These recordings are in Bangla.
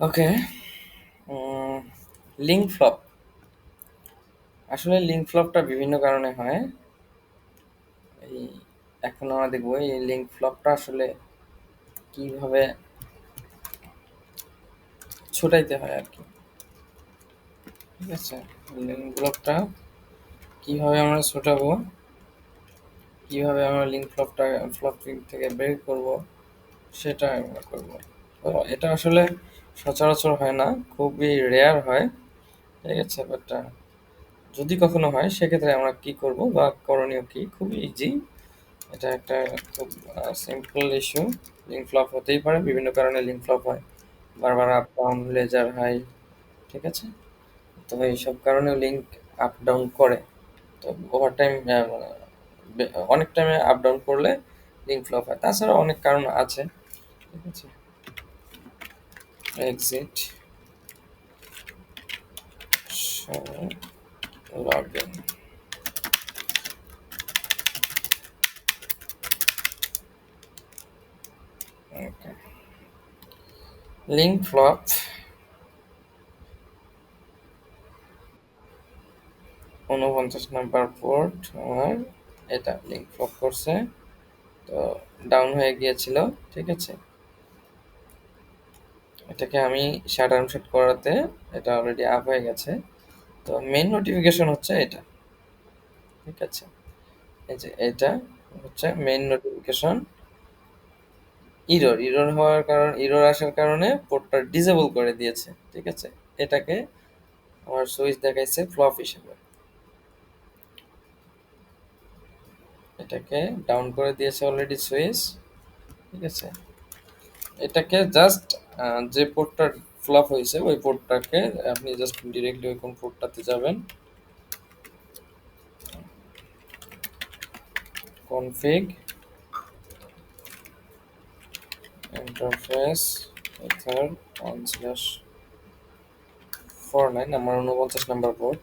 ওকে লিঙ্ক ফ্লপ আসলে লিঙ্ক ফ্লপটা বিভিন্ন কারণে হয়। এই এখন আমরা দেখব, এই লিঙ্ক ফ্লপটা আসলে কীভাবে ছোটাইতে হয় আর কি। ঠিক আছে লিঙ্ক ফ্লপটা কীভাবে আমরা ছোটাবো, কীভাবে আমরা লিঙ্ক ফ্লপটা ফ্লপিং থেকে বের করব, সেটা আমরা করব। তো এটা আসলে সচরাচর হয় না, খুবই রেয়ার হয়, ঠিক আছে বাট যদি কখনো হয়, সেক্ষেত্রে আমরা কি করব বা করণীয় কি? খুবই ইজি এটা একটা খুব সিম্পল ইস্যু লিঙ্ক ফ্লপ হতেই পারে, বিভিন্ন কারণে লিঙ্ক ফ্লপ হয়, বারবার আপ ডাউন লেজার হাই ঠিক আছে? তো এইসব কারণে লিঙ্ক আপ ডাউন করে, তো ওভার টাইম অনেক টাইমে আপ ডাউন করলে লিঙ্ক ফ্লপ হয়, তাছাড়া অনেক কারণ আছে, ঠিক আছে? Exit log in okay link flop উনপঞ্চাশ নাম্বার পোর্ট আমার এটা লিঙ্ক ফ্লপ করছে। তো ডাউন হয়ে গিয়েছিল, ঠিক আছে? এটাকে আমি শাট আউন সেট করাতে এটা অলরেডি আপ হয়ে গেছে। তো মেইন নোটিফিকেশন হচ্ছে এটা। ঠিক আছে? এই যে এটা হচ্ছে মেইন নোটিফিকেশন ইরর ইরর হওয়ার কারণ ইরর আসার কারণে পোর্টটা ডিসেবল করে দিয়েছে। ঠিক আছে? এটাকে আমার সুইচ দেখাইছে ফ্লপ হিসেবে। এটাকে ডাউন করে দিয়েছে অলরেডি সুইচ ঠিক আছে? এটাকে জাস্ট যে পোর্টটা ফ্লপ হয়েছে, ওই পোর্টটাকে আপনি জাস্ট ডিরেক্টলি ওই কোন পোর্টটাতে যাবেন। config, interface, method, one slash four nine, আমার উনপঞ্চাশ number port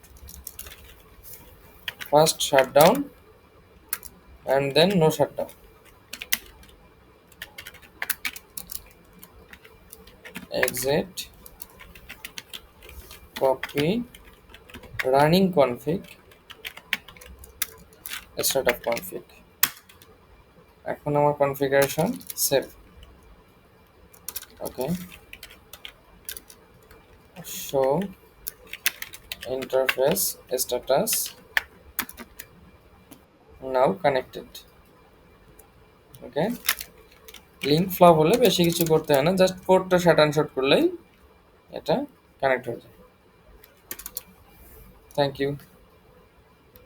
first shutdown and then no shutdown exit copy running config startup config এখন আমার configuration save okay show interface status now connected okay Link flop হলে বেশি কিছু করতে হয় না জাস্ট পোর্টটা শার্ট অ্যান্ড শর্ট করলেই এটা কানেক্ট হয়ে যায়। Thank you